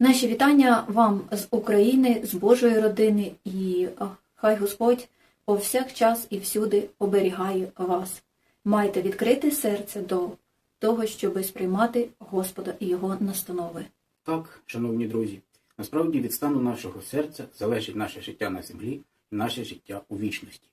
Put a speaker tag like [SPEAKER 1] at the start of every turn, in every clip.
[SPEAKER 1] Наші вітання вам з України, з Божої родини, і хай Господь повсякчас і всюди оберігає вас. Майте відкрите серце до того, щоб сприймати Господа і Його настанови.
[SPEAKER 2] Так, шановні друзі, насправді від стану нашого серця залежить наше життя на землі наше життя у вічності.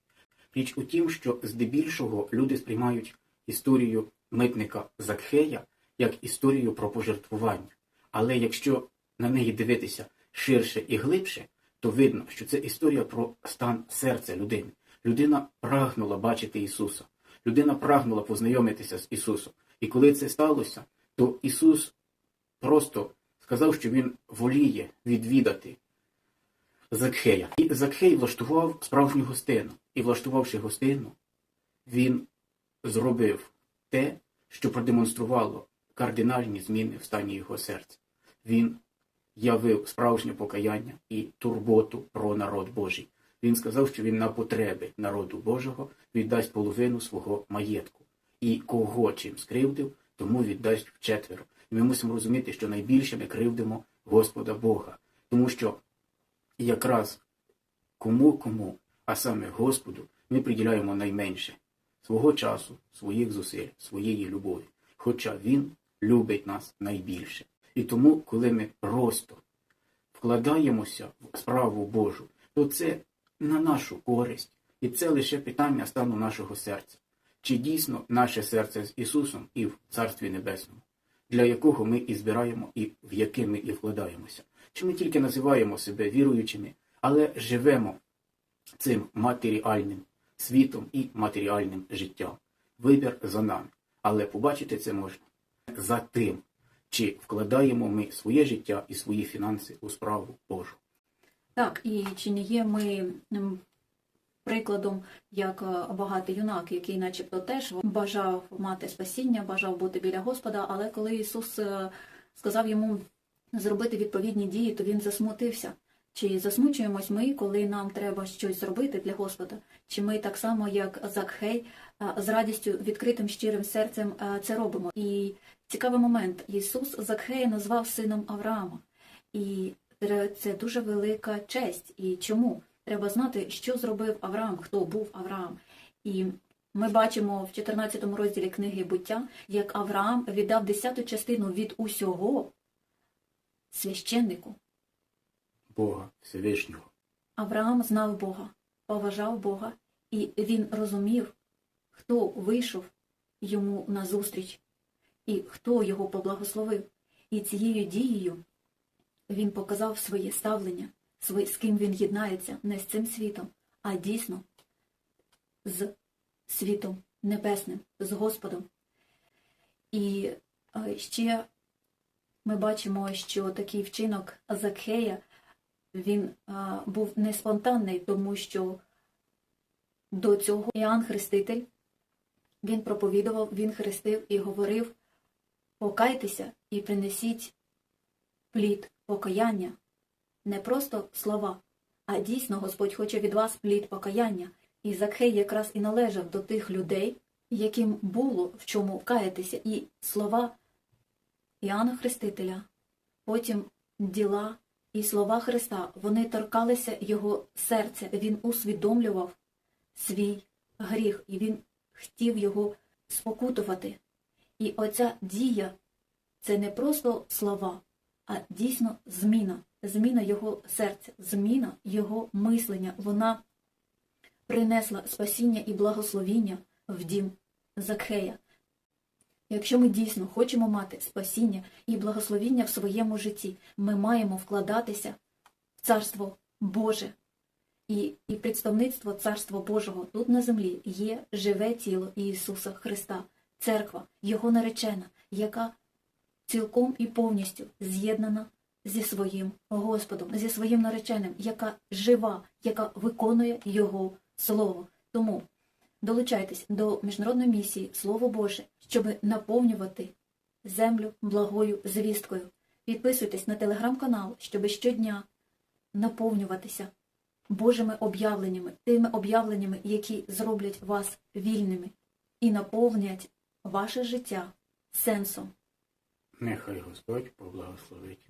[SPEAKER 2] Річ у тім, що здебільшого люди сприймають історію митника Закхея як історію про пожертвування. Але якщо на неї дивитися ширше і глибше, то видно, що це історія про стан серця людини. Людина прагнула бачити Ісуса. Людина прагнула познайомитися з Ісусом. І коли це сталося, то Ісус просто сказав, що він воліє відвідати Закхея. І Закхей влаштував справжню гостину. І влаштувавши гостину, він зробив те, що продемонструвало кардинальні зміни в стані його серця. Він явив справжнє покаяння і турботу про народ Божий. Він сказав, що він на потреби народу Божого віддасть половину свого маєтку. І кого чим скривдив, тому віддасть вчетверо. І ми мусимо розуміти, що найбільше ми кривдимо Господа Бога, тому що якраз кому кому, а саме Господу, ми приділяємо найменше свого часу, своїх зусиль, своєї любові, хоча Він любить нас найбільше. І тому, коли ми просто вкладаємося в справу Божу, то це на нашу користь, і це лише питання стану нашого серця. Чи дійсно наше серце з Ісусом і в Царстві Небесному, для якого ми і збираємо, і в яке ми і вкладаємося? Чи ми тільки називаємо себе віруючими, але живемо цим матеріальним світом і матеріальним життям? Вибір за нами. Але побачити це можна за тим, чи вкладаємо ми своє життя і свої фінанси у справу Божу.
[SPEAKER 1] Так, і чи не є ми прикладом, як е, багатий юнак, який начебто теж бажав мати спасіння, бажав бути біля Господа, але коли Ісус е, сказав йому зробити відповідні дії, то він засмутився. Чи засмучуємось ми, коли нам треба щось зробити для Господа? Чи ми так само, як Закхей, з радістю, відкритим щирим серцем це робимо? І цікавий момент. Ісус Закхея назвав сином Авраама. І це дуже велика честь. І чому? Треба знати, що зробив Авраам, хто був Авраам. І ми бачимо в 14 розділі книги буття, як Авраам віддав десяту частину від усього священнику.
[SPEAKER 2] Бога Всевишнього.
[SPEAKER 1] Авраам знав Бога, поважав Бога, і він розумів, хто вийшов йому назустріч, і хто його поблагословив. І цією дією він показав своє ставлення, з ким він єднається не з цим світом, а дійсно з світом небесним, з Господом. І е, ще ми бачимо, що такий вчинок Закхея він а, був не спонтанний, тому що до цього Іоанн Хреститель він проповідував, він хрестив і говорив: покайтеся і принесіть плід покаяння, не просто слова, а дійсно Господь хоче від вас плід покаяння. І Закхей якраз і належав до тих людей, яким було в чому каятися, і слова Іоанна Хрестителя, потім діла і слова Христа, вони торкалися його серця, він усвідомлював свій гріх, і він хотів його спокутувати. І оця дія це не просто слова, а дійсно зміна, зміна його серця, зміна його мислення. Вона принесла спасіння і благословіння в дім Закхея. Якщо ми дійсно хочемо мати спасіння і благословіння в своєму житті, ми маємо вкладатися в Царство Боже. І, і представництво Царства Божого тут на землі є живе тіло Ісуса Христа, церква, Його наречена, яка цілком і повністю з'єднана зі своїм Господом, зі своїм нареченим, яка жива, яка виконує Його Слово. Тому Долучайтесь до міжнародної місії Слово Боже, щоб наповнювати землю благою звісткою. Підписуйтесь на телеграм-канал, щоб щодня наповнюватися Божими об'явленнями, тими об'явленнями, які зроблять вас вільними і наповнять ваше життя сенсом.
[SPEAKER 2] Нехай Господь поблагословить.